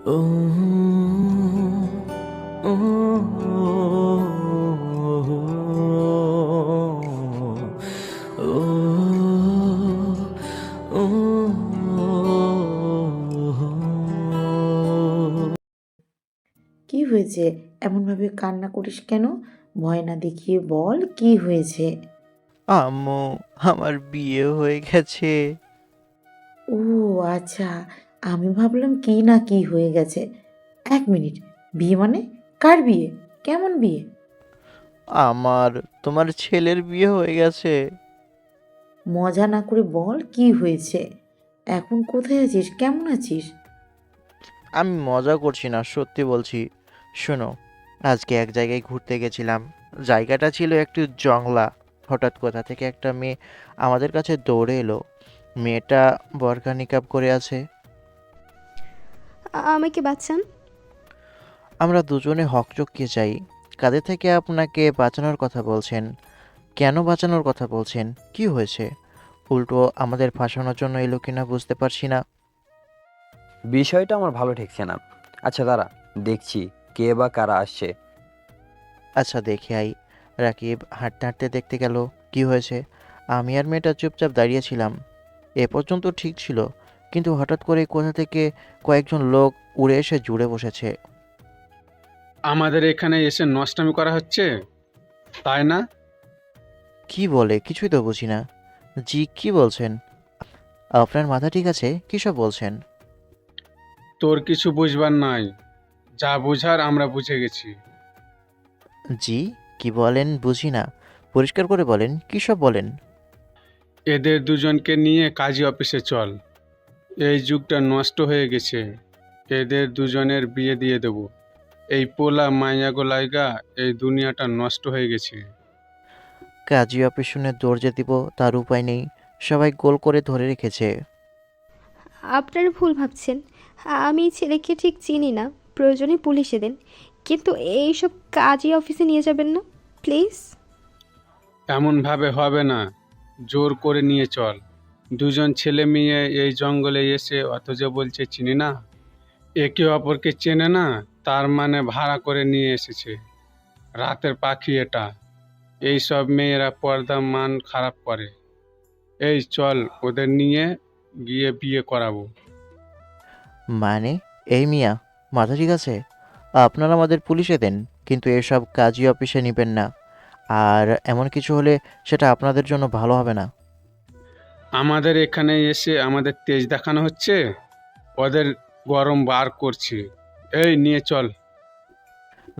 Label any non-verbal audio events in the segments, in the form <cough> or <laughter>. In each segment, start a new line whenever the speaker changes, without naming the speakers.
কি হয়েছে? এমনভাবে কান্না করিস কেন? ভয় না দেখিয়ে বল কি হয়েছে?
আম্মু আমার বিয়ে হয়ে গেছে।
ও আচ্ছা। আমি ভাবলাম কি না কি হয়ে গেছে। এক মিনিট বিয়ে মানে? কার বিয়ে? কেমন বিয়ে?
আমার তোমার ছেলের বিয়ে হয়ে গেছে।
মজা না করে বল কি হয়েছে। এখন কোথায় আছিস? কেমন আছিস?
আমি মজা করছি না সত্যি বলছি। শোনো আজকে এক জায়গায় ঘুরতে গেছিলাম। জায়গাটা ছিল একটু জংলা। হঠাৎ কোথা থেকে একটা মেয়ে আমাদের কাছে দৌড়ে এলো। মেয়েটা বরকা নিকাব করে আছে।
আমাকে বাঁচান।
আমরা দুজনে হকচকিয়ে যাই। কাদের থেকে আপনাকে বাঁচানোর কথা বলছেন। কেন বাঁচানোর কথা বলছেন? কি হয়েছে? উল্টো আমাদের ফাঁসানোর জন্য এলো কিনা বুঝতে পারছি না।
বিষয়টা আমার ভালো ঠেকছে না। আচ্ছা দাঁড়া দেখছি কে বা কারা আসছে।
আচ্ছা দেখে আই। রাকিব হাঁটতে হাঁটতে দেখতে গেল কি হয়েছে? আমি আর মেয়েটা চুপচাপ দাঁড়িয়েছিলাম এ পর্যন্ত ঠিক ছিল। কিন্তু হঠাৎ করে কোথা থেকে কয়েকজন লোক উড়ে এসে জুড়ে বসেছে।
আমাদের এখানে এসে নষ্টামি করা হচ্ছে? তাই না?
কি বলে? কিছুই তো বুঝি না। জি কি বলছেন? আপনার মাথা ঠিক আছে? কী সব বলছেন?
তোর কিছু বুঝবার নাই। যা বুঝার আমরা বুঝে গেছি।
জি কি বলেন বুঝি না। পরিষ্কার করে বলেন কী সব বলেন?
এদের দুজনকে নিয়ে কাজী অফিসে চল। এই যুগটা নষ্ট হয়ে গেছে। এদের দুজনের বিয়ে দিয়ে দেব। এই পোলা মাইয়াগো লাইগা এই দুনিয়াটা নষ্ট হয়ে গেছে।
কাজী অফিস শুনে দৌড়ে দিব তার উপায় নেই। সবাই গোল করে ধরে রেখেছে।
আপনারা ভুল ভাবছেন। আমি এই ছেলেকে ঠিক চিনি না। প্রয়োজনে পুলিশে দেন। কিন্তু এইসব কাজই অফিসে নিয়ে যাবেন না প্লিজ।
এমনভাবে হবে না। জোর করে নিয়ে চল। দুজন ছেলে মেয়ে এই জঙ্গলে এসে অথচ বলছে, চিনি না? একে অপরকে চেনে না? তার মানে ভাড়া করে নিয়ে এসেছে। রাতের পাখি এটা। এই সব মেয়েরা পর্দা মান খারাপ করে। এই চল ওদের নিয়ে গিয়ে বিয়ে করাবো।
মানে? এই মিয়া, মাথা ঠিক আছে? আপনারা আমাদের পুলিশে দেন, কিন্তু এসব কাজী অফিসে নেবেন না। আর এমন কিছু হলে সেটা আপনাদের জন্য ভালো হবে না।
আমাদের এখানে এসে আমাদের তেজ দেখানো হচ্ছে। ওদের গরম বার করছে। এই, নিয়ে চল।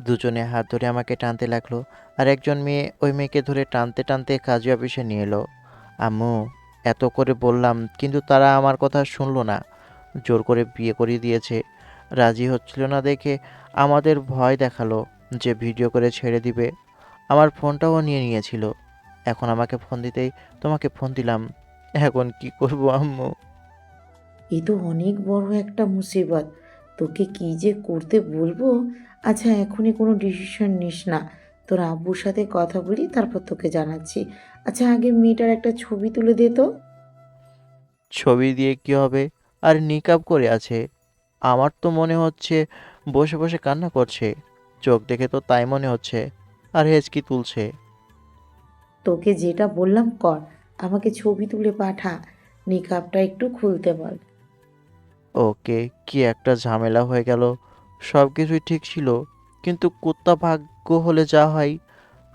দুজনে হাত ধরে আমাকে টানতে লাগল, আর একজন মেয়ে ওই মেয়েকে ধরে টানতে টানতে কাজী অফিসে নিয়ে এলো। আম্মু, এত করে বললাম, কিন্তু তারা আমার কথা শুনলো না। জোর করে বিয়ে করিয়ে দিয়েছে। রাজি হচ্ছিল না দেখে আমাদের ভয় দেখাল যে ভিডিও করে ছেড়ে দিবে। আমার ফোনটাও নিয়ে নিয়েছিল। এখন আমাকে ফোন দিতেই তোমাকে ফোন দিলাম। এখন কি করব আম্মু?
এ তো অনেক বড় একটা মুসিবত। তোকে কি যে করতে বলব? আচ্ছা এখনই কোনো ডিসিশন নিস না। তোর আব্বুর সাথে কথা বলি তারপর তোকে জানাচ্ছি। আচ্ছা আগে মেয়েটার একটা ছবি তুলে দে তো।
ছবি দিয়ে কি হবে? আর নিকাব করে আছে। আমার তো মনে হচ্ছে বসে বসে কান্না করছে। চোখ দেখে তো তাই মনে হচ্ছে। আর হেঁচকি তুলছে।
তোকে যেটা বললাম কর। আমাকে ছবি তুলে পাঠা। নিকাবটা একটু খুলতে বল।
ওকে কি একটা ঝামেলা হয়ে গেল। সব কিছুই ঠিক ছিল কিন্তু কুত্তা ভাগ্য হলে যা হয়।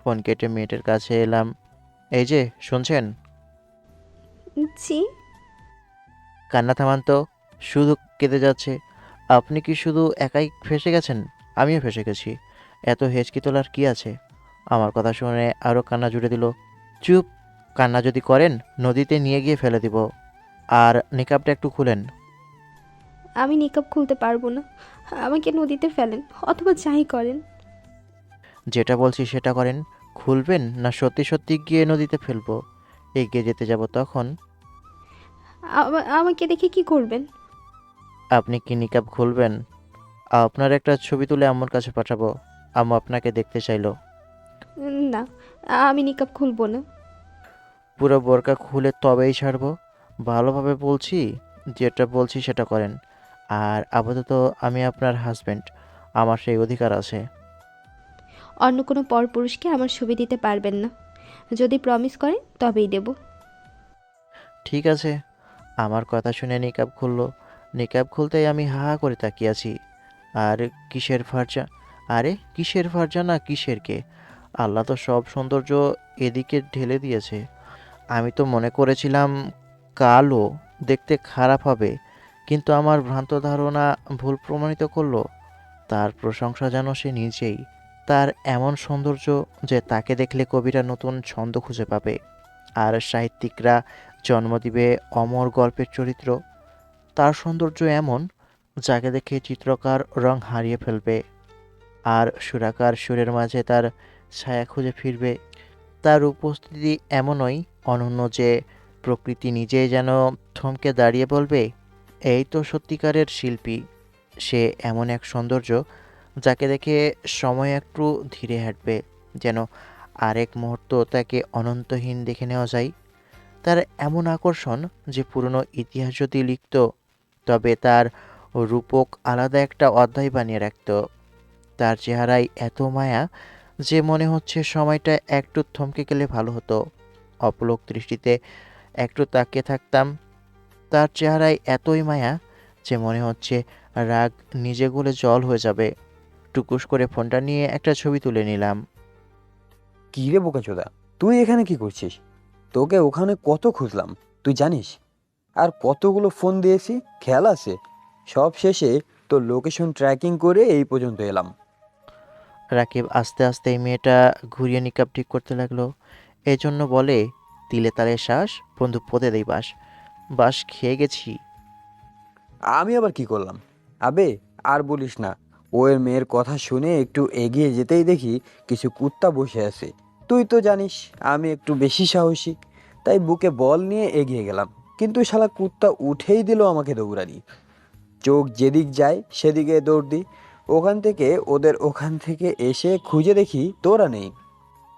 ফোন কেটে মেয়েটার কাছে এলাম। এই যে শুনছেন?
জি।
কান্না থামান তো শুধু কেঁদে যাচ্ছে। আপনি কি শুধু একাই ফেসে গেছেন? আমিও ফেসে গেছি। এত হেঁচকি তোলার কি আছে? আমার কথা শুনে আরও কান্না জুড়ে দিল। চুপ কান্না যদি করেন নদীতে নিয়ে গিয়ে ফেলে দিব। আর নিকাবটা একটু খুলেন।
আমি নিকাব খুলতে পারব না। আমাকে নদীতে ফেলেন অথবা যাই করেন।
যেটা বলছি সেটা করেন। খুলবেন না সত্যি সত্যি গিয়ে নদীতে ফেলব। এগিয়ে যেতে যাব তখন।
আমা- আমাকে দেখে কি করবেন?
আপনি কি নিকাব খুলবেন? আপনার একটা ছবি তুলে আম্মুর কাছে পাঠাবো। আম্মু আপনাকে দেখতে চাইলো।
না আমি নিকাব খুলবো না।
পুরো বোরকা খুলে তবেই ছাড়বো ভালোভাবে বলছি যেটা বলছি সেটা করেন। আর আপাতত আমি আপনার হাজব্যান্ড আমার সেই অধিকার আছে।
অন্য কোনো পরপুরুষকে আমার ছবি দিতে পারবেন না। যদি প্রমিস করেন তবেই দেব।
ঠিক আছে। আমার কথা শুনে নিকাব খুললো। নিকাব খুলতেই আমি হা হা করে তাকিয়ে আছি। আর কিসের ফারজা? আরে কিসের ফারজা না কিসের কে? আল্লাহ তো সব সৌন্দর্য এদিকে ঢেলে দিয়েছে। আমি তো মনে করেছিলাম কালো দেখতে খারাপ হবে, কিন্তু আমার ভ্রান্ত ধারণা ভুল প্রমাণিত করল। তার প্রশংসা যেন সে নিজেই, তার এমন সৌন্দর্য যে তাকে দেখলে কবিরা নতুন ছন্দ খুঁজে পাবে। আর সাহিত্যিকরা জন্ম দিবে অমর গল্পের চরিত্র। তার সৌন্দর্য এমন, যাকে দেখে চিত্রকার রং হারিয়ে ফেলবে, আর সুরাকার সুরের মাঝে তার ছায়া খুঁজে ফিরবে। তার উপস্থিতি এমনই অনন্য যে প্রকৃতি নিজেই যেন থমকে দাঁড়িয়ে বলবে, এই তো সত্যিকারের শিল্পী। সে এমন এক সৌন্দর্য যাকে দেখে সময় একটু ধীরে হাঁটবে, যেন আরেক মুহূর্ত তাকে অনন্তহীন দেখে নেওয়া যায়। তার এমন আকর্ষণ যে পুরনো ইতিহাস যদি লিখত, তবে তার রূপক আলাদা একটা অধ্যায় বানিয়ে রাখত। তার চেহারায় এত মায়া যে মনে হচ্ছে সময়টা একটু থমকে গেলে ভালো হতো। অপলক দৃষ্টিতে একটু তাকিয়ে থাকতাম। তার চেহারায় এতই মায়া যে মনে হচ্ছে রাগ নিজে গলে জল হয়ে যাবে। টুকুস করে ফোনটা নিয়ে একটা ছবি তুলে নিলাম।
কী রে বোকাচোদা তুই এখানে কি করছিস? তোকে ওখানে কত খুঁজলাম তুই জানিস? আর কতগুলো ফোন দিয়েছি খেয়াল আছে? সব শেষে তোর লোকেশন ট্র্যাকিং করে এই পর্যন্ত এলাম।
রাকিব আস্তে আস্তে এই মেয়েটা ঘুরিয়ে নিকাপ ঠিক করতে লাগল। এই জন্য বলে, তিলে তালে শ্বাস, বন্ধু পদে দেই বাস। বাস খেয়ে গেছি।
আমি আবার কি করলাম? আবে, আর বলিস না ও এর মেয়ের কথা শুনে একটু এগিয়ে যেতেই দেখি কিছু কুত্তা বসে আছে। তুই তো জানিস, আমি একটু বেশি সাহসী। তাই বুকে বল নিয়ে এগিয়ে গেলাম। কিন্তু শালা কুত্তা উঠেই দিল আমাকে দৌড়ানি। চোখ যেদিক যায়, সেদিকে দৌড় দিই। ওখান থেকে, ওদের ওখান থেকে এসে খুঁজে দেখি তোরা নেই।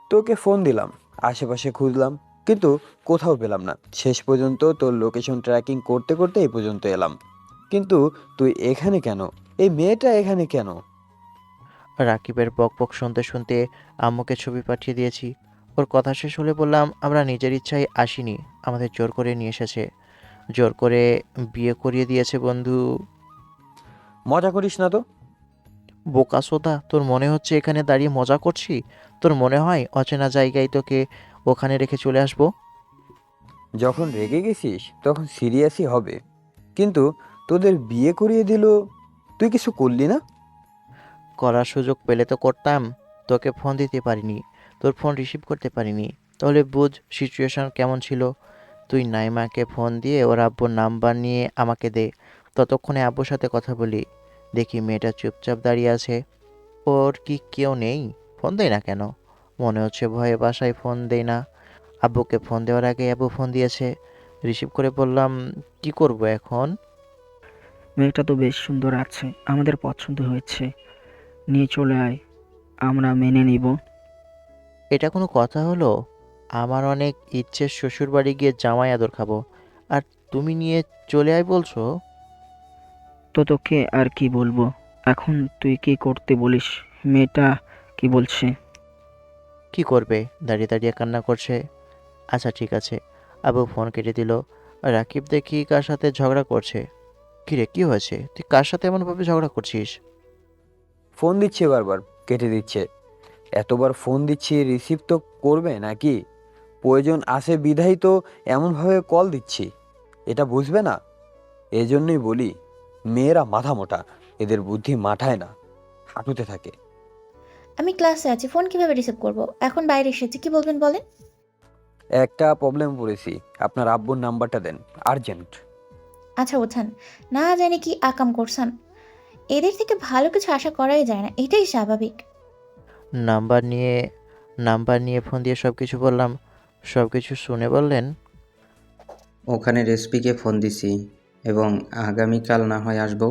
তোকে ফোন দিলাম। আশেপাশে খুঁজলাম কিন্তু কোথাও পেলাম না। শেষ পর্যন্ত তোর লোকেশন ট্র্যাকিং করতে করতে এই পর্যন্ত এলাম। কিন্তু তুই এখানে কেন? এই মেয়েটা এখানে কেন?
রাকিবের বক বক শুনতে শুনতে আম্মুকে ছবি পাঠিয়ে দিয়েছি। ওর কথা শেষ হলে বললাম আমরা নিজের ইচ্ছায় আসিনি আমাদের জোর করে নিয়ে এসেছে। জোর করে বিয়ে করিয়ে দিয়েছে বন্ধু।
মজা করিস না তো?
বোকা সোদা তোর মনে হচ্ছে এখানে দাঁড়িয়ে মজা করছি? তোর মনে হয় অচেনা জায়গায় তোকে ওখানে রেখে চলে আসব?
যখন রেগে গেছিস তখন সিরিয়াসই হবে। কিন্তু তোদের বিয়ে করিয়ে দিল তুই কিছু করলি না?
করার সুযোগ পেলে তো করতাম তোকে ফোন দিতে পারিনি তোর ফোন রিসিভ করতে পারিনি। তাহলে বুঝ সিচুয়েশন কেমন ছিল। তুই নাইমাকে ফোন দিয়ে ওর আব্বুর নাম্বার নিয়ে আমাকে দে ততক্ষণে আব্বুর সাথে কথা বলি দেখি মেয়েটা চুপচাপ দাঁড়িয়ে আছে। ওর কি কেউ নেই? ফোন দেয় না কেন? মনে হচ্ছে ভয়ে বাসায় ফোন দেয় না। আব্বুকে ফোন দেওয়ার আগে আব্বু ফোন দিয়েছে। রিসিভ করে বললাম কি করব এখন?
মেয়েটা তো বেশ সুন্দর আছে আমাদের পছন্দ হয়েছে। নিয়ে চলে আয় আমরা মেনে নিব।
এটা কোনো কথা হলো? আমার অনেক ইচ্ছে শ্বশুর বাড়ি গিয়ে জামাই আদর খাব। আর তুমি নিয়ে চলে আয় বলছো?
তো তোকে আর কি বলব? এখন তুই কি করতে বলিস? মেয়েটা কি বলছে?
কি করবে? দাঁড়িয়ে দাঁড়িয়ে কান্না করছে। আচ্ছা ঠিক আছে। আবু ফোন কেটে দিল। রাকিব দেখি কার সাথে ঝগড়া করছে। কিরে কি হয়েছে? তুই কার সাথে এমনভাবে ঝগড়া করছিস?
ফোন দিচ্ছে বারবার কেটে দিচ্ছে। এতবার ফোন দিচ্ছি রিসিভ তো করবে নাকি? প্রয়োজন আসে বিধাই তো এমনভাবে কল দিচ্ছি। এটা বুঝবে না? এজন্যই বলি মেয়েরা মাথা মোটা এদের বুদ্ধি মাঠায় না হাঁটুতে থাকে।
আমি ক্লাসে আছি ফোন কীভাবে রিসিভ করব? এখন বাইরে এসেছি কি বলবেন বলেন?
একটা প্রবলেম পড়েছি আপনার আব্বুর নাম্বারটা দেন আর্জেন্ট
আচ্ছা ওঠান। না জানি কি আকাম করছেন। এদের থেকে ভালো কিছু আশা করাই যায় না এটাই স্বাভাবিক।
নাম্বার নিয়ে নাম্বার নিয়ে ফোন দিয়ে সব কিছু বললাম সব কিছু শুনে বললেন?
ওখানে রেসিপিকে ফোন দিছি এবং আগামীকাল না হয় আসব।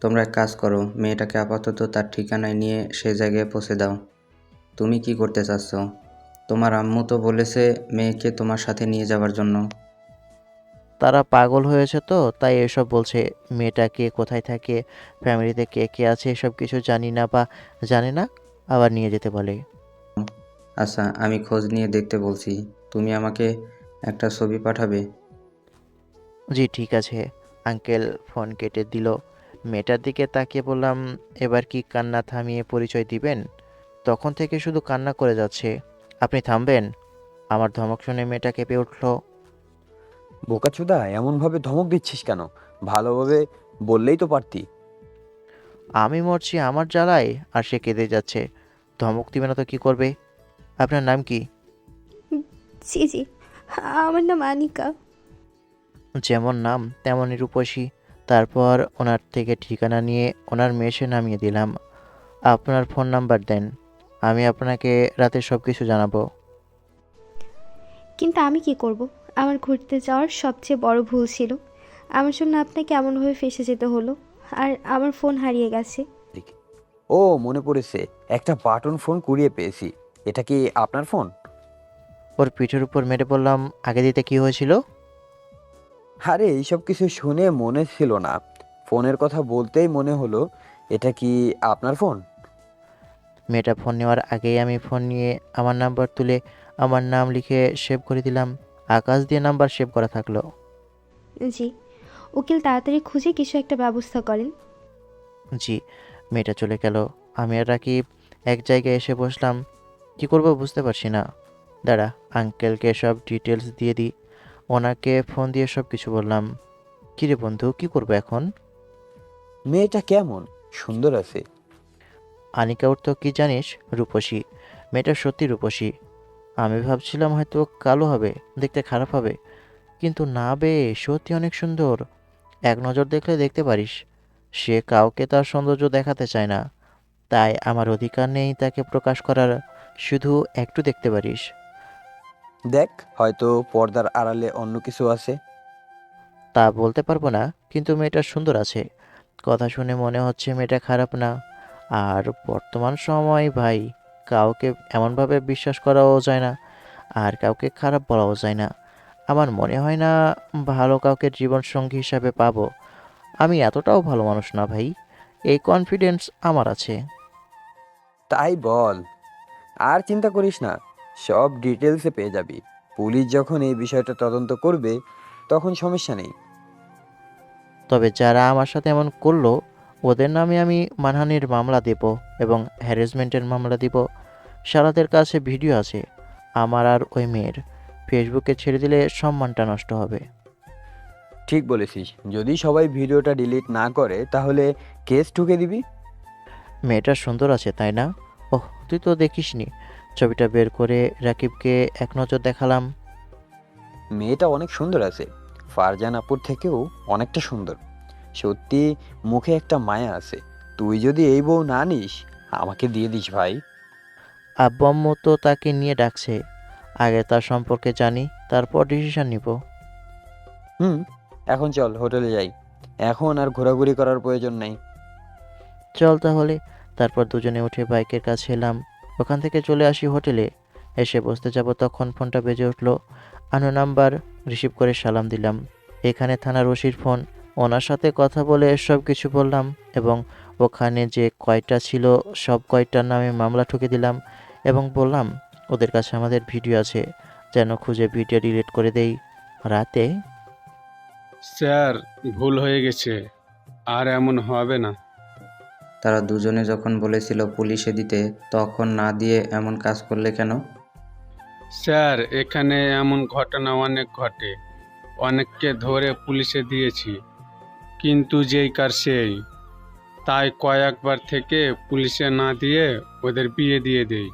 তোমরা এক কাজ করো মেয়েটাকে আপাতত তার ঠিকানায় নিয়ে সে জায়গায় পৌঁছে দাও। তুমি কি করতে চাচ্ছ? তোমার আম্মু তো বলেছে মেয়েকে তোমার সাথে নিয়ে যাওয়ার জন্য।
তারা পাগল হয়েছে তো তাই এসব বলছে। মেয়েটা কে কোথায় থাকে ফ্যামিলিতে কে কে আছে এসব কিছু জানি না বা জানে না আবার নিয়ে যেতে বলে।
আচ্ছা আমি খোঁজ নিয়ে দেখতে বলছি। তুমি আমাকে একটা ছবি পাঠাবে?
জি ঠিক আছে। আঙ্কেল ফোন কেটে দিল। মেয়েটার দিকে তাকিয়ে বললাম এবার কি কান্না থামিয়ে পরিচয় দিবেন? তখন থেকে শুধু কান্না করে যাচ্ছে। আপনি থামবেন? আমার ধমক শুনে মেয়েটা কেঁপে উঠল।
বোকাচোদা এমনভাবে ধমক দিচ্ছিস কেন? ভালোভাবে বললেই তো পারতি।
আমি মরছি আমার জ্বালায় আর সে কেঁদে যাচ্ছে। ধমক দিবে না তো কী করবে? আপনার নাম কি?
জি জি আমার নাম আনিকা।
যেমন নাম তেমনই রূপসী। তারপর ওনার থেকে ঠিকানা নিয়ে ওনার মেশে নামিয়ে দিলাম। আপনার ফোন নাম্বার দেন আমি আপনাকে রাতে সব কিছু জানাব।
কিন্তু আমি কি করব? আমার ঘুরতে যাওয়ার সবচেয়ে বড় ভুল ছিল। আমার জন্য আপনাকে এমনভাবে ফেসে যেতে হলো আর আমার ফোন হারিয়ে গেছে।
ও মনে পড়েছে একটা বাটন ফোন কুড়িয়ে পেয়েছি। এটা কি আপনার ফোন?
ওর পিঠের উপর মেরে বললাম আগে দিতে কি হয়েছিল?
আরে এইসব কিছু শুনে মনে ছিল না। ফোনের কথা বলতেই মনে হলো এটা কি আপনার ফোন?
মেয়েটা ফোন নেওয়ার আগেই আমি ফোন নিয়ে আমার নাম্বার তুলে আমার নাম লিখে সেভ করে দিলাম। আকাশ দিয়ে নাম্বার সেভ করা থাকল।
জি উকিল তাড়াতাড়ি খুঁজে কিছু একটা ব্যবস্থা করেন।
জি মেয়েটা চলে গেল। আমি আর রাকিব এক জায়গায় এসে বসলাম। কি করব বুঝতে পারছি না। দাঁড়া আঙ্কেলকে সব ডিটেলস দিয়ে দিই। ওনাকে ফোন দিয়ে সব কিছু বললাম কিরে বন্ধু কি করব এখন?
মেয়েটা কেমন? সুন্দর আছে।
আনিকা ওর তো কি জানিস রূপসী। মেয়েটা সত্যি রূপসী। আমি ভাবছিলাম হয়তো কালো হবে দেখতে খারাপ হবে। কিন্তু না বে সত্যি অনেক সুন্দর। এক নজর দেখলে দেখতে পারিস। সে কাউকে তার সৌন্দর্য দেখাতে চায় না। তাই আমার অধিকার নেই তাকে প্রকাশ করার। শুধু একটু দেখতে পারিস।
দেখ হয়তো পর্দার আড়ালে অন্য কিছু আছে।
তা বলতে পারব না কিন্তু মেয়েটা সুন্দর আছে। কথা শুনে মনে হচ্ছে মেয়েটা খারাপ না। আর বর্তমান সময় ভাই কাউকে এমনভাবে বিশ্বাস করাও যায় না আর কাউকে খারাপ বলাও যায় না। আমার মনে হয় না ভালো কাউকে জীবনসঙ্গী হিসাবে পাবো। আমি এতটাও ভালো মানুষ না ভাই এই কনফিডেন্স আমার আছে।
তাই বল আর চিন্তা করিস না। সব ডিটেলসে পেয়ে যাবি। পুলিশ যখন এই বিষয়টা তদন্ত করবে তখন সমস্যা নেই।
তবে যারা আমার সাথে এমন করল ওদের নামে আমি মানহানির মামলা দেব এবং হ্যারাসমেন্টের মামলা দিব। সারাদের কাছে ভিডিও আছে আমার আর ওই মেয়ের। ফেসবুকে ছেড়ে দিলে সম্মানটা নষ্ট হবে।
ঠিক বলেছিস। যদি সবাই ভিডিওটা ডিলিট না করে তাহলে কেস ঠুকে দিবি?
মেয়েটা সুন্দর আছে তাই না? ওহ তুই তো দেখিসনি। ছবিটা বের করে রাকিবকে এক নজর দেখালাম।
মেয়েটা অনেক সুন্দর আছে। ফারজান আপুর থেকেও অনেকটা সুন্দর। সত্যি মুখে একটা মায়া আছে। তুই যদি এই বউ না নিস আমাকে দিয়ে দিস ভাই।
আব্বু আম্মু তো তাকে নিয়ে ডাকছে। আগে তার সম্পর্কে জানি তারপর ডিসিশন নিব।
হুম এখন চল হোটেলে যাই। এখন আর ঘোরাঘুরি করার প্রয়োজন নেই।
চল তাহলে। তারপর দুজনে উঠে বাইকের কাছে এলাম। ওখান থেকে চলে আসি হোটেলে। এসে বসতে যাব তখন ফোনটা বেজে উঠল। আনো নাম্বার রিসিভ করে সালাম দিলাম। এখানে থানার ওসির ফোন। ওনার সাথে কথা বলে সব কিছু বললাম এবং ওখানে যে কয়টা ছিল, সব কয়টার নামে মামলা ঠুকে দিলাম এবং বললাম, ওদের কাছে আমাদের ভিডিও আছে, যেন খুঁজে ভিডিও ডিলিট করে দেই। রাতে?
স্যার, ভুল হয়ে গেছে। আর এমন হবে না।
তারা দুজনে যখন বলেছিল পুলিশে দিতে, তখন না দিয়ে এমন কাজ করলে কেন?
স্যার, এখানে এমন ঘটনা অনেক ঘটে। অনেককে ধরে পুলিশে দিয়েছি। কিন্তু যেই কার সেই। তাই কয়েকবার থেকে পুলিশে না দিয়ে ওদের বিয়ে দিয়ে দেই।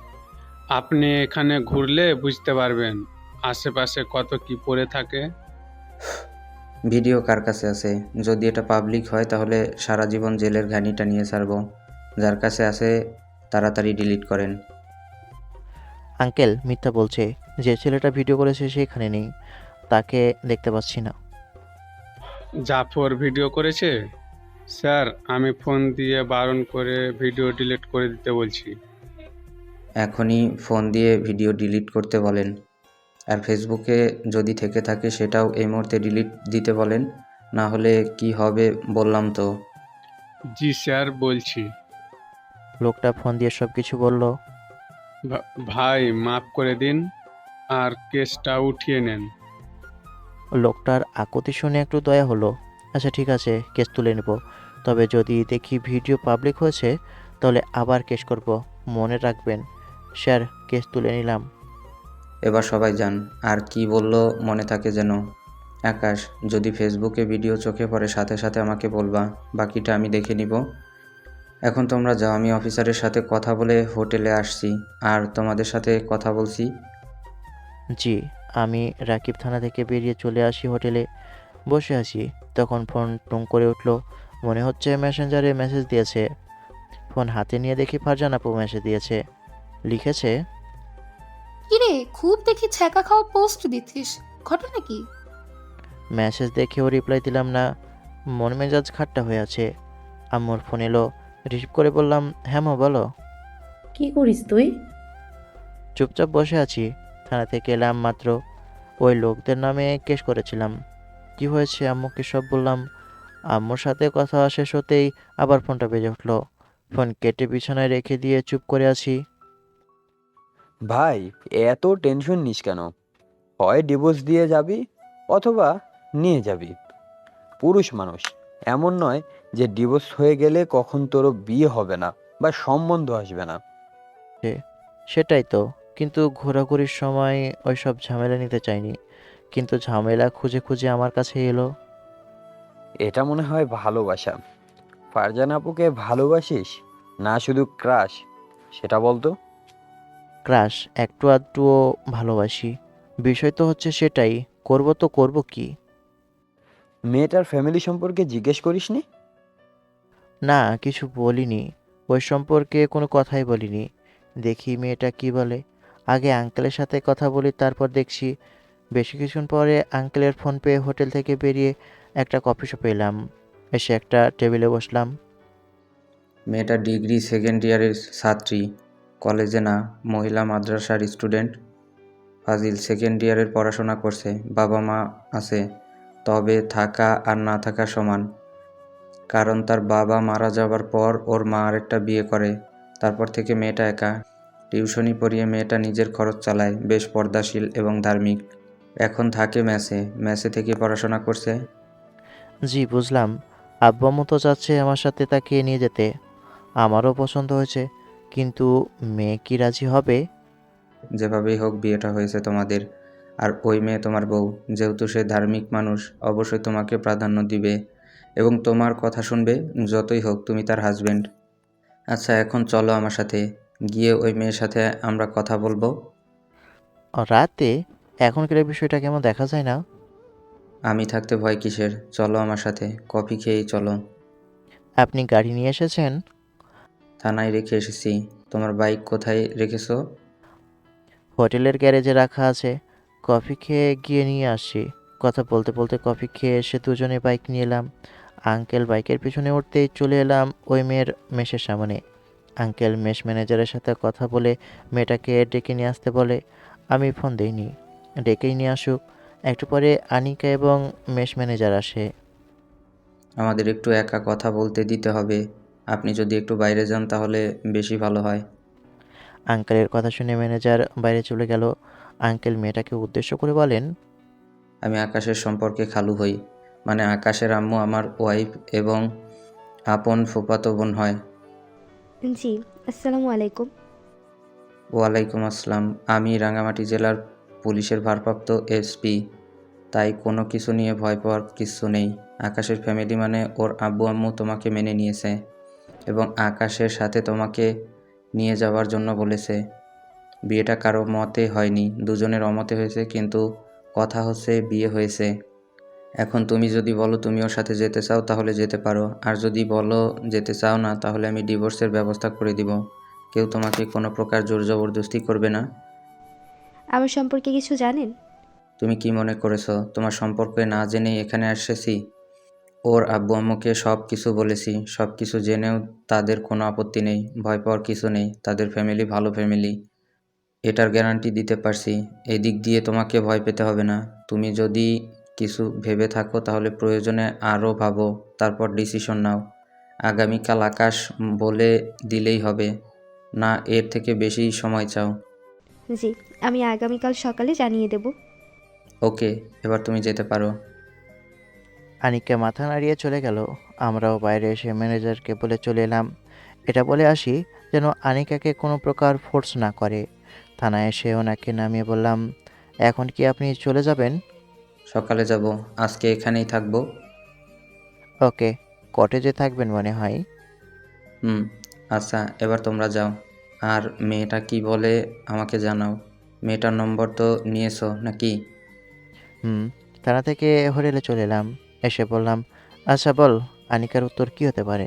আপনি এখানে ঘুরলে বুঝতে পারবেন, আশেপাশে কত কি পড়ে থাকে।
ভিডিও কার কাছে আছে? যদি এটা পাবলিক হয় তাহলে সারা জীবন জেলের ঘানিটা নিয়ে ছাড়বো। যার কাছে আছে তাড়াতাড়ি ডিলিট করেন।
আঙ্কেল মিথ্যা বলছে। যে ছেলেটা ভিডিও করেছে সেখানে নেই। তাকে দেখতে পাচ্ছি না।
জাফর ভিডিও করেছে? স্যার আমি ফোন দিয়ে বারণ করে ভিডিও ডিলিট করে দিতে বলছি।
এখনই ফোন দিয়ে ভিডিও ডিলিট করতে বলেন। আর ফেসবুকে যদি থেকে থাকে সেটাও এই মুহূর্তে ডিলিট দিতে বলেন না হলে কি হবে বললাম তো।
জি স্যার বলছি।
লোকটা ফোন দিয়ে সব কিছু বলল।
ভা- ভাই মাফ করে দিন আর কেসটা উঠিয়ে নেন।
লোকটার আকুতি শুনে একটু দয়া হলো। আচ্ছা ঠিক আছে কেস তুলে নেব। তবে যদি দেখি ভিডিও পাবলিক হয়েছে তাহলে আবার কেস করব। মনে রাখবেন। স্যার কেস তুলে নিলাম।
এবার সবাই যান, আর কি বলল মনে থাকে যেন। আকাশ, যদি ফেসবুকে ভিডিও চোখে পড়ে, সাথে সাথে আমাকে বলবা, বাকিটা আমি দেখে নিব। এখন তোমরা যাও, আমি অফিসারের সাথে কথা বলে হোটেলে আসছি, আর তোমাদের সাথে কথা বলছি।
জি, আমি রাকিব থানা থেকে বেরিয়ে চলে আসি হোটেলে। বসে আছি, তখন ফোন টুং করে উঠল, মনে হচ্ছে মেসেঞ্জারে মেসেজ দিয়েছে। ফোন হাতে নিয়ে দেখি ফারজান আপু মেসেজ দিয়েছে। লিখেছে
কিরে খুব দেখি ছ্যাঁকা খাওয়া পোস্ট দিচ্ছিস। ঘটনা কি?
মেসেজ দেখেও রিপ্লাই দিলাম না। মন মেজাজ খাট্টা হয়ে আছে। আম্মুর ফোন এলো। রিসিভ করে বললাম হ্যাঁ মা বলো।
কি করিস তুই?
চুপচাপ বসে আছি। থানা থেকে এলাম মাত্র। ওই লোকদের নামে কেস করেছিলাম। কি হয়েছে? আম্মুকে সব বললাম। আম্মুর সাথে কথা শেষ হতেই আবার ফোনটা বেজে উঠল। ফোন কেটে বিছানায় রেখে দিয়ে চুপ করে আছি।
ভাই এত টেনশন নিস কেন? হয় ডিভোর্স দিয়ে যাবি অথবা নিয়ে যাবি। পুরুষ মানুষ এমন নয় যে ডিভোর্স হয়ে গেলে কখন তোরও বিয়ে হবে না বা সম্বন্ধ আসবে না।
সেটাই তো কিন্তু ঘোরাঘুরির সময় ওই সব ঝামেলা নিতে চাইনি। কিন্তু ঝামেলা খুঁজে খুঁজে আমার কাছে এলো।
এটা মনে হয় ভালোবাসা। ফারজান আপুকে ভালোবাসিস? না শুধু ক্রাশ সেটা বলতো?
ক্রাশ একটু আধটুও ভালোবাসি। বিষয় তো হচ্ছে সেটাই করব তো করব কি?
মেয়েটার ফ্যামিলি সম্পর্কে জিজ্ঞেস করিসনি
না? কিছু বলিনি। ওই সম্পর্কে কোনো কথাই বলিনি। দেখি মেয়েটা কি বলে। আগে আঙ্কেলের সাথে কথা বলি তারপর দেখছি বেশি কিছুক্ষণ পরে আঙ্কেলের ফোন পেয়ে হোটেল থেকে বেরিয়ে একটা কফি শপে এলাম। এসে একটা টেবিলে বসলাম।
মেয়েটা ডিগ্রি সেকেন্ড ইয়ারের ছাত্রী। কলেজে না, মহিলা মাদ্রাসার স্টুডেন্ট। ফাজিল সেকেন্ড ইয়ারের পড়াশোনা করছে বাবা মা আছে, তবে থাকা আর না থাকা সমান। কারণ তার বাবা মারা যাওয়ার পর ওর মা আরেকটা বিয়ে করে, তারপর থেকে মেয়েটা একা। টিউশনি পড়িয়ে মেয়েটা নিজের খরচ চালায়, বেশ পর্দাশীল এবং ধার্মিক। এখন থাকে ম্যাসে ম্যাসে থেকে পড়াশোনা করছে।
জি, বুঝলাম। আব্বু আম্মু তো চাচ্ছে আমার সাথে তাকে নিয়ে যেতে। আমারও পছন্দ হয়েছে। কিন্তু মেয়ে কি রাজি হবে?
যেভাবেই হোক বিয়েটা হয়েছে তোমাদের আর ওই মেয়ে তোমার বউ। যেহেতু সে ধার্মিক মানুষ অবশ্যই তোমাকে প্রাধান্য দিবে। এবং তোমার কথা শুনবে যতই হোক তুমি তার হাজবেন্ড আচ্ছা এখন চলো আমার সাথে। গিয়ে ওই মেয়ের সাথে আমরা কথা বলব।
রাতে? এখনকার এই বিষয়টা কেমন দেখা যায় না?
আমি থাকতে ভয় কিসের? চলো আমার সাথে। কফি খেয়েই চলো।
আপনি গাড়ি নিয়ে এসেছেন?
থানায় রেখে এসেছি। তোমার বাইক কোথায় রেখেছো?
হোটেলের গ্যারেজে রাখা আছে। কফি খেয়ে গিয়ে নিয়ে আসি। কথা বলতে বলতে কফি খেয়ে এসে দুজনে বাইক নিয়ে এলাম। আঙ্কেল বাইকের পিছনে উঠতেই চলে এলাম ওই মেয়ের মেশের সামনে। আঙ্কেল মেশ ম্যানেজারের সাথে কথা বলে মেয়েটাকে ডেকে নিয়ে আসতে বলে আমি ফোন দিইনি। ডেকেই নিয়ে আসুক। একটু পরে আনিকা এবং মেশ ম্যানেজার আসে।
আমাদের একটু একা কথা বলতে দিতে হবে। আপনি যদি একটু বাইরে যান তাহলে বেশি ভালো হয়।
আঙ্কেলের কথা শুনে ম্যানেজার বাইরে চলে গেল। আঙ্কেল মেয়েটাকে উদ্দেশ্য করে বলেন
আমি আকাশের সম্পর্কে খালু হই। মানে আকাশের আম্মু আমার ওয়াইফ এবং আপন ফুপাতো বোন হয়।
জি আসসালামু আলাইকুম।
ওয়ালাইকুম আসসালাম। আমি রাঙামাটি জেলার পুলিশের ভারপ্রাপ্ত এসপি তাই কোনো কিছু নিয়ে ভয় পাওয়ার কিছু নেই। আকাশের ফ্যামিলি মানে ওর আব্বু আম্মু তোমাকে মেনে নিয়েছে। এবং আকাশের সাথে তোমাকে নিয়ে যাওয়ার জন্য বলেছে। বিয়েটা কারও মতে হয়নি দুজনের অমতে হয়েছে কিন্তু কথা হচ্ছে বিয়ে হয়েছে। এখন তুমি যদি বলো তুমি ওর সাথে যেতে চাও তাহলে যেতে পারো আর যদি বলো যেতে চাও না তাহলে আমি ডিভোর্সের ব্যবস্থা করে দিব। কেউ তোমাকে কোনো প্রকার জোর জবরদস্তি করবে না।
আমার সম্পর্কে কিছু জানেন?
তুমি কি মনে করেছ? তোমার সম্পর্কে না জেনেই এখানে এসেছি ওর আব্বু আম্মুকে সব কিছু বলেছি সব কিছু জেনেও তাদের কোনো আপত্তি নেই ভয় পাওয়ার কিছু নেই তাদের ফ্যামিলি ভালো ফ্যামিলি এটার গ্যারান্টি দিতে পারছি। এই দিক দিয়ে তোমাকে ভয় পেতে হবে না। তুমি যদি কিছু ভেবে থাকো তাহলে প্রয়োজনে আরও ভাবো তারপর ডিসিশন নাও। আগামীকাল আকাশ বলে দিলেই হবে। না এর থেকে বেশি সময় চাও।
জি আমি আগামীকাল সকালে জানিয়ে দেব।
ওকে এবার তুমি যেতে পারো।
আনিকা মাথা নাড়িয়ে চলে গেল। আমরাও বাইরে এসে ম্যানেজারকে বলে চলে এলাম। এটা বলে আসি যেন আনিকাকে কোনো প্রকার ফোর্স না করে। থানায় এসে ওনাকে নামিয়ে বললাম এখন কি আপনি চলে যাবেন?
সকালে যাব আজকে এখানেই থাকব।
ওকে কটেজে থাকবেন মনে হয়?
হুম আচ্ছা এবার তোমরা যাও। আর মেয়েটা কি বলে আমাকে জানাও। মেয়েটার নম্বর তো নিয়েছো নাকি?
হুম থানা থেকে হোটেলে চলে এলাম। এসে বললাম আচ্ছা বল আনিকার উত্তর কি হতে পারে?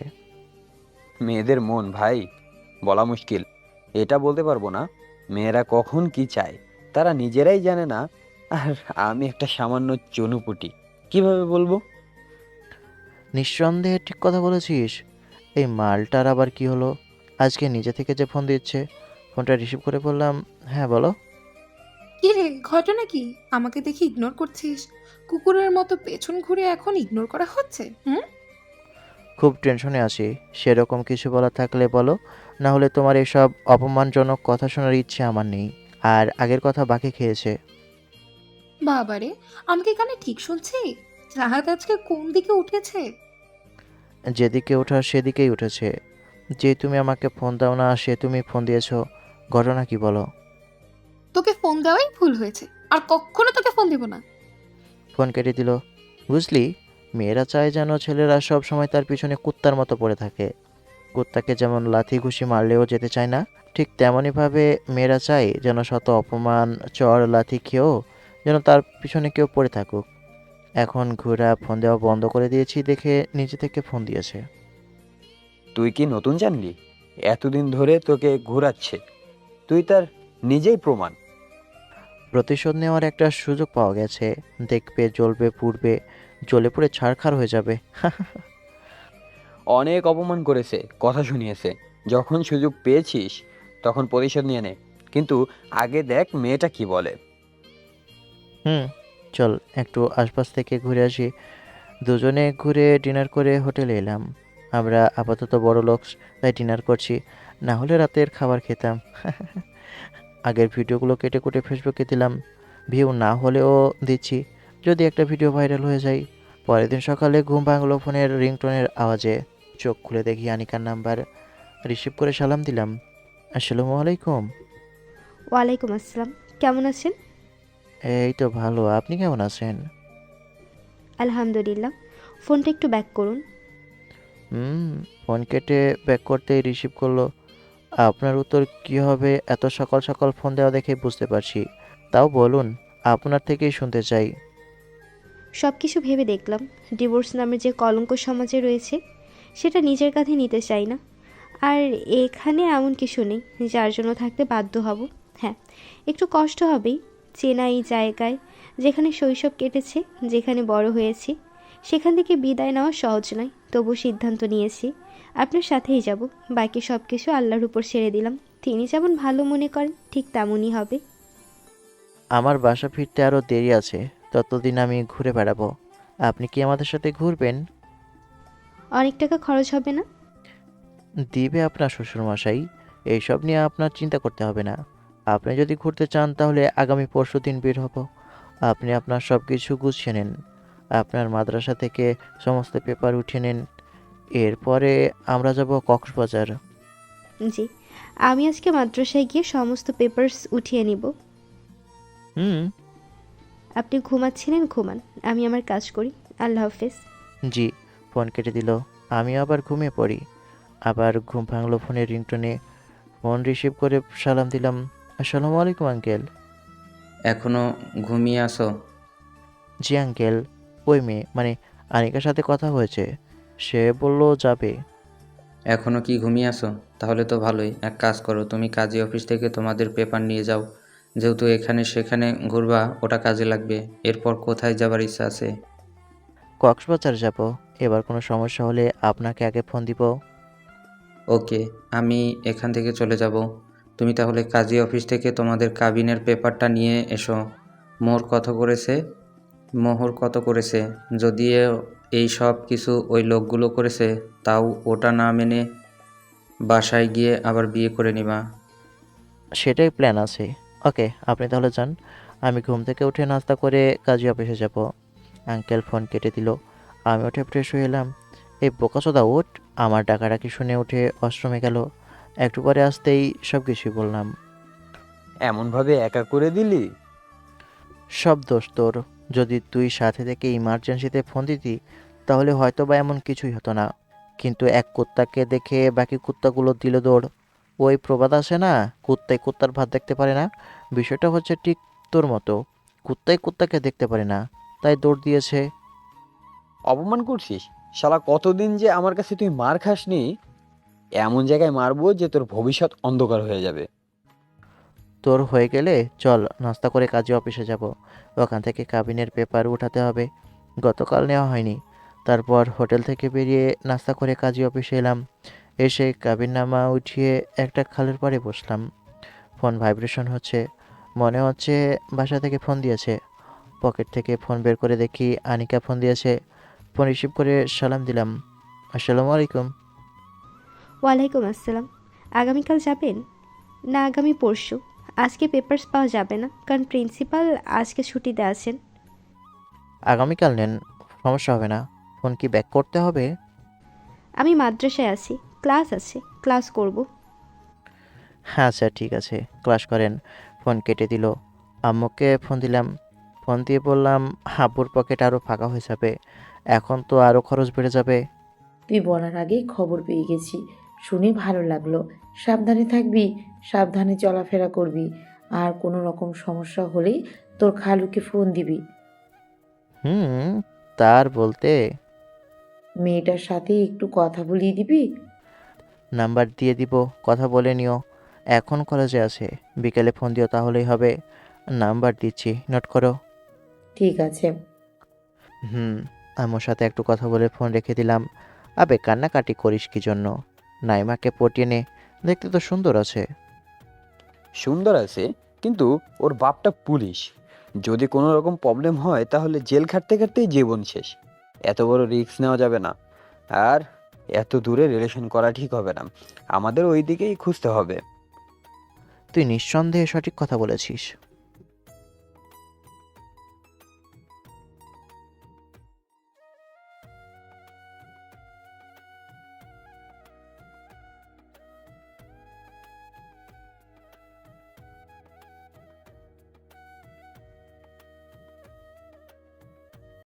মেয়েদের মন ভাই বলা মুশকিল। এটা বলতে পারব না মেয়েরা কখন কি চায় তারা নিজেরাই জানে না। আর আমি একটা সামান্য চনুপুটি কীভাবে বলব?
নিঃসন্দেহে ঠিক কথা বলেছিস। এই মালটার আবার কি হলো? আজকে নিজে থেকে যে ফোন দিচ্ছে ফোনটা রিসিভ করে বললাম হ্যাঁ বলো।
কি রে ঘটনা কি? আমাকে দেখি ইগনোর করছিস? কুকুরের মতো পেছন ঘুরে এখন ইগনোর করা হচ্ছে হুম?
খুব টেনশনে আছি। সেরকম কিছু বলা থাকলে বলো না হলে তোমার এসব অপমানজনক কথা শোনার ইচ্ছে আমার নেই। আর আগের কথা বাকি খেয়েছে।
বাবারে আমি কি কানে ঠিক শুনছি? রাহাত আজকে কোন দিকে উঠেছে?
যেদিকে ওঠার সেদিকেই উঠেছে। যে তুমি আমাকে ফোন দাও না সে তুমি ফোন দিয়েছ। ঘটনা কি বলো?
তোকে ফোন দেওয়াই ভুল হয়েছে। আর কখনো তোকে ফোন দিব না।
ফোন কেটে দিল। বুঝলি, মেয়েরা চায় যেন ছেলেরা সব সময় তার পিছনে কুত্তার মতো পড়ে থাকে। কুত্তাকে যেমন লাথি ঘুষি মারলেও যেতে চায় না, ঠিক তেমনইভাবে মেয়েরা চায় যেন শত অপমান, চর, লাথি খেয়েও যেন তার পিছনে কেউ পড়ে থাকুক। এখন ঘোরা ফোন দেওয়া বন্ধ করে দিয়েছি দেখে নিজে থেকে ফোন দিয়েছে।
তুই কি নতুন জানলি? এতদিন ধরে তোকে ঘোরাচ্ছে। তুই তার নিজেই প্রমাণ।
প্রতিশোধ নেওয়ার একটা সুযোগ পাওয়া গেছে। দেখবে জ্বলবে পুড়বে জ্বলে পুড়ে ছাড়খাড় হয়ে যাবে। <laughs>
অনেক অপমান করেছে কথা শুনিয়েছে। যখন সুযোগ পেয়েছিস তখন প্রতিশোধ নিয়ে নে। কিন্তু আগে দেখ মেয়েটা কি বলে।
হুম চল একটু আশপাশ থেকে ঘুরে আসি। দুজনে ঘুরে ডিনার করে হোটেলে এলাম। আমরা আপাতত বড় লোক তাই ডিনার করছি। না হলে রাতের খাবার খেতাম। <laughs> আগের ভিডিওগুলো কেটে কুটে ফেসবুকে দিলাম। ভিউ না হলেও দিচ্ছি। যদি একটা ভিডিও ভাইরাল হয়ে যায় পরের দিন সকালে ঘুম ভাঙলো ফোনের রিংটোনের আওয়াজে। চোখ খুলে দেখি আনিকার নাম্বার। রিসিভ করে সালাম দিলাম। আসসালামু আলাইকুম।
ওয়ালাইকুম আসসালাম। কেমন আছেন?
এই তো ভালো। আপনি কেমন আছেন?
আলহামদুলিল্লাহ। ফোনটা একটু ব্যাক করুন।
হুম ফোন কেটে ব্যাক করতেই রিসিভ করল। আপনার উত্তর কি হবে? এত সকাল সকাল ফোন দেওয়া দেখে বুঝতে পারছি। তাও বলুন, আপনার থেকেই শুনতে চাই।
সব কিছু ভেবে দেখলাম, ডিভোর্স নামের যে কলঙ্ক সমাজে রয়েছে, সেটা নিজের কাঁধে নিতে চাই না। আর এখানে এমন কিছু নেই, যার জন্য থাকতে বাধ্য হব। হ্যাঁ একটু কষ্ট হবেই, চেনা এই জায়গায়, যেখানে শৈশব কেটেছে, যেখানে বড় হয়েছি, সেখান থেকে বিদায় নেওয়া সহজ নয় তবু সিদ্ধান্ত নিয়েছি। আপনার সাথেই যাব। বাকি সব কিছু আল্লাহর উপর ছেড়ে দিলাম। তিনি যেমন ভালো মনে করেন ঠিক তেমনই হবে।
আমার বাসা ফিরতে আরও দেরি আছে। ততদিন আমি ঘুরে বেড়াবো। আপনি কি আমাদের সাথে ঘুরবেন?
অনেক টাকা খরচ হবে না?
দিবে আপনার শ্বশুরমশাই। এইসব নিয়ে আপনার চিন্তা করতে হবে না। আপনি যদি ঘুরতে চান তাহলে আগামী পরশু দিন বের হব। আপনি আপনার সব কিছু গুছিয়ে নেন। আপনার মাদ্রাসা থেকে সমস্ত পেপার উঠিয়ে নেন। এরপরে আমরা যাব কক্সবাজার।
জি আমি আজকে মাদ্রাসায় গিয়ে সমস্ত পেপারস উঠিয়ে নিব।
হুম।
আপনি ঘুমাচ্ছিলেন ঘুমান। আমি আমার কাজ করি। আল্লাহ হাফেজ।
জি ফোন কেটে দিল। আমি আবার ঘুমিয়ে পড়ি। আবার ঘুম ভাঙলো ফোনের রিংটোনে। ফোন রিসিভ করে সালাম দিলাম। আসসালামু আলাইকুম আঙ্কেল।
এখনও ঘুমিয়ে আসো
জি আঙ্কেল। ওই মেয়ে মানে আনিকার সাথে কথা হয়েছে। সে বলল যাবে।
এখনও কি ঘুমিয়ে আসো তাহলে তো ভালোই। এক কাজ করো তুমি কাজী অফিস থেকে তোমাদের পেপার নিয়ে যাও। যেহেতু এখানে সেখানে ঘুরবা ওটা কাজে লাগবে। এরপর কোথায় যাবার ইচ্ছা আছে?
কক্সবাজার যাব। এবার কোনো সমস্যা হলে আপনাকে আগে ফোন দিব।
ওকে আমি এখান থেকে চলে যাব। তুমি তাহলে কাজী অফিস থেকে তোমাদের কাবিনের পেপারটা নিয়ে এসো। মোহর কত করেছে? মোহর কত করেছে? যদিও এই সব কিছু ওই লোকগুলো করেছে তাও ওটা না মেনে বাসায় গিয়ে আবার বিয়ে করে নিবা।
সেটাই প্ল্যান আছে। ওকে আপনি তাহলে যান। আমি ঘুম থেকে উঠে নাস্তা করে কাজী অফিসে যাব। আঙ্কেল ফোন কেটে দিল। আমি উঠে ফ্রেশ হয়ে এলাম। এই বোকাচোদা উঠ আমার ডাকাডাকি শুনে উঠে অশ্রমে গেল। একটু পরে আসতেই সব কিছুই বললাম।
এমনভাবে একা করে দিলি?
সব দোষ তোর। যদি তুই সাথে থেকে ইমার্জেন্সিতে ফোন দিতি, তাহলে হয়তো বা এমন কিছুই হতো না। কিন্তু এক কুত্তাকে দেখে বাকি কুত্তাগুলো দিল দৌড়। ওই প্রবাদ আছে না? কুত্তাই কুত্তার ভাত দেখতে পারে না? বিষয়টা হচ্ছে ঠিক তোর মতো। কুত্তাই কুত্তাকে দেখতে পারে না। তাই দৌড় দিয়েছে।
অপমান করছিস? শালা, কতদিন যে আমার কাছে তুই মার খাসনি? এমন জায়গায় মারবো যে তোর ভবিষ্যৎ অন্ধকার হয়ে যাবে।
তোর হয়ে গেলে চল, নাস্তা করে কাজে অফিসে যাব। ওখান থেকে কাবিনের পেপার উঠাতে হবে। গতকাল নেওয়া হয়নি। তারপর হোটেল থেকে বেরিয়ে নাস্তা করে কাজী অফিসে এলাম। এসে কাবিন নামা উঠিয়ে একটা খালের পাড়ে বসলাম। ফোন ভাইব্রেশন হচ্ছে। মনে হচ্ছে বাসা থেকে ফোন দিয়েছে। পকেট থেকে ফোন বের করে দেখি আনিকা ফোন দিয়েছে। ফোন রিসিভ করে সালাম দিলাম। আসসালামু আলাইকুম।
ওয়ালাইকুম আসসালাম। আগামীকাল যাবেন? না, আগামী পরশু। আজকে পেপারস পাওয়া যাবে না কারণ প্রিন্সিপাল আজকে ছুটিতে আছেন।
আগামীকাল নেন সমস্যা হবে না। ফোন কি ব্যাক করতে হবে?
আমি মাদ্রাসায় আছি ক্লাস আছে ক্লাস করব।
হ্যাঁ স্যার ঠিক আছে ক্লাস করেন। ফোন কেটে দিল। আম্মুকে ফোন দিলাম। ফোন দিয়ে বললাম আব্বুর পকেট আরও ফাঁকা হয়ে যাবে। এখন তো আরও খরচ বেড়ে যাবে।
তুই বলার আগেই খবর পেয়ে গেছি। শুনে ভালো লাগল। সাবধানে থাকবি সাবধানে চলাফেরা করবি। আর কোনো রকম সমস্যা হলেই তোর খালুকে ফোন দিবি।
হুম তার বলতে?
মেয়েটার সাথে একটু কথা বলিয়ে দিবি?
নাম্বার দিয়ে দিব কথা বলে নিও। এখন কলেজে আছে বিকেলে ফোন দিও তাহলেই হবে। নাম্বার দিচ্ছি নোট করো।
ঠিক আছে।
হুম আমার সাথে একটু কথা বলে ফোন রেখে দিলাম। আবে কান্নাকাটি করিস কি জন্য? নাইমাকে পটিয়ে নে। দেখতে তো সুন্দর আছে।
সুন্দর আছে কিন্তু ওর বাপটা পুলিশ। যদি কোনো রকম প্রবলেম হয় তাহলে জেল খাটতে খাটতেই জীবন শেষ। এত বড় রিস্ক নেওয়া যাবে না। আর এত দূরে রিলেশন করা ঠিক হবে না। আমাদের ওই দিকেই খুঁজতে হবে।
তুই নিঃসন্দেহে সঠিক কথা বলেছিস।